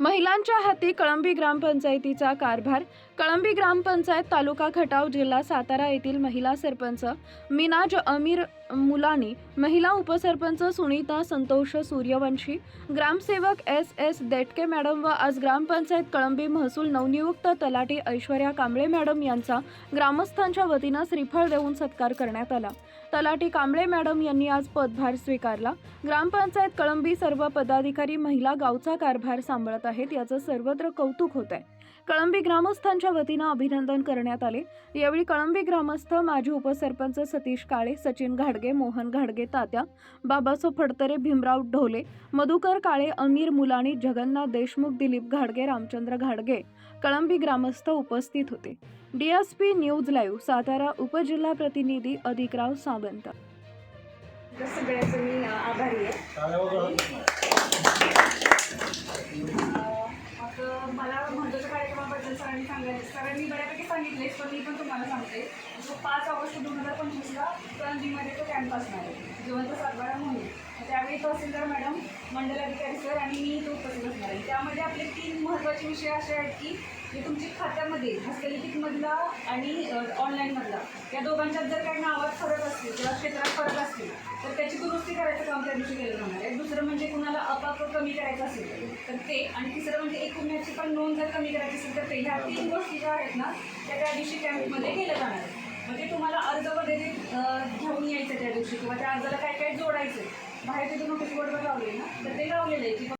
महिलांच्या हाती कळंबी ग्रामपंचायतीचा कारभार. कळंबी ग्रामपंचायत तालुका खटाव जिल्हा सातारा येथील महिला सरपंच मिनाज अमीर मुलानी महिला उपसरपंच सुनीता संतोष सूर्यवंशी ग्रामसेवक एस एस देटके मॅडम व आज ग्रामपंचायत कळंबी महसूल नवनियुक्त तलाठी ऐश्वर्या कांबळे मॅडम यांचा ग्रामस्थांच्या वतीनं श्रीफळ देऊन सत्कार करण्यात आला. तलाठी कांबळे मॅडम यांनी आज पदभार स्वीकारला. ग्रामपंचायत कळंबी सर्व पदाधिकारी महिला गावचा कारभार सांभाळत आहेत याचं सर्वत्र कौतुक होत आहे. कळंबी ग्रामस्थांच्या वतीनं अभिनंदन करण्यात आले. यावेळी कळंबी ग्रामस्थ माजी उपसरपंच सतीश काळे सचिन घाड घाडगे मोहन घाडगे तात्या बाबासो फडतरे भीमराव ढोले मधुकर काळे अमीर मुलाणी जगन्नाथ देशमुख दिलीप घाडगे रामचंद्र घाडगे कळंबी ग्रामस्थ उपस्थित होते. डीएसपी न्यूज लाईव्ह सातारा उपजिल्हा प्रतिनिधी अधिकराव सावंत. सगळ्याचं मी आभारी आहे. मला महत्त्वाच्या कार्यक्रमाबद्दल सरांनी सांगायचं सरांनी बऱ्यापैकी सांगितलेच पण मी पण तुम्हाला सांगते. जो पाच ऑगस्ट दोन हजार पंचवीसला कॅम्प असणार आहे जिवंत सातबारा म्हणून त्यावेळी तहसीलदार मॅडम मंडलाधिकारी सर आणि मी इथं उपस्थित असणार आहे. त्यामध्ये आपले तीन महत्त्वाचे विषय असे आहेत की जे तुमची खात्यामध्ये हस्तलिखितमधला आणि ऑनलाईनमधला या दोघांच्यात जर काही नावात फरक असतील किंवा क्षेत्रात फरक असतील तर त्याची दुरुस्ती करायचं काम त्या दिवशी केलं जाणार आहे. दुसरं म्हणजे कुणाला अपाक कमी करायचं असेल तर ते. आणि तिसरं म्हणजे एकूणाची पण नोंद जर कमी करायची असेल तर ते. ह्या तीन गोष्टी ज्या आहेत ना त्या त्या दिवशी कॅम्पमध्ये केल्या जाणार आहेत. म्हणजे तुम्हाला अर्ज वगैरे यायचं त्या अर्जाला काय काय जोडायचं बाहेर तिथे नोटीस बोर्डवर लावले ना तर ते लावलेलं आहे. की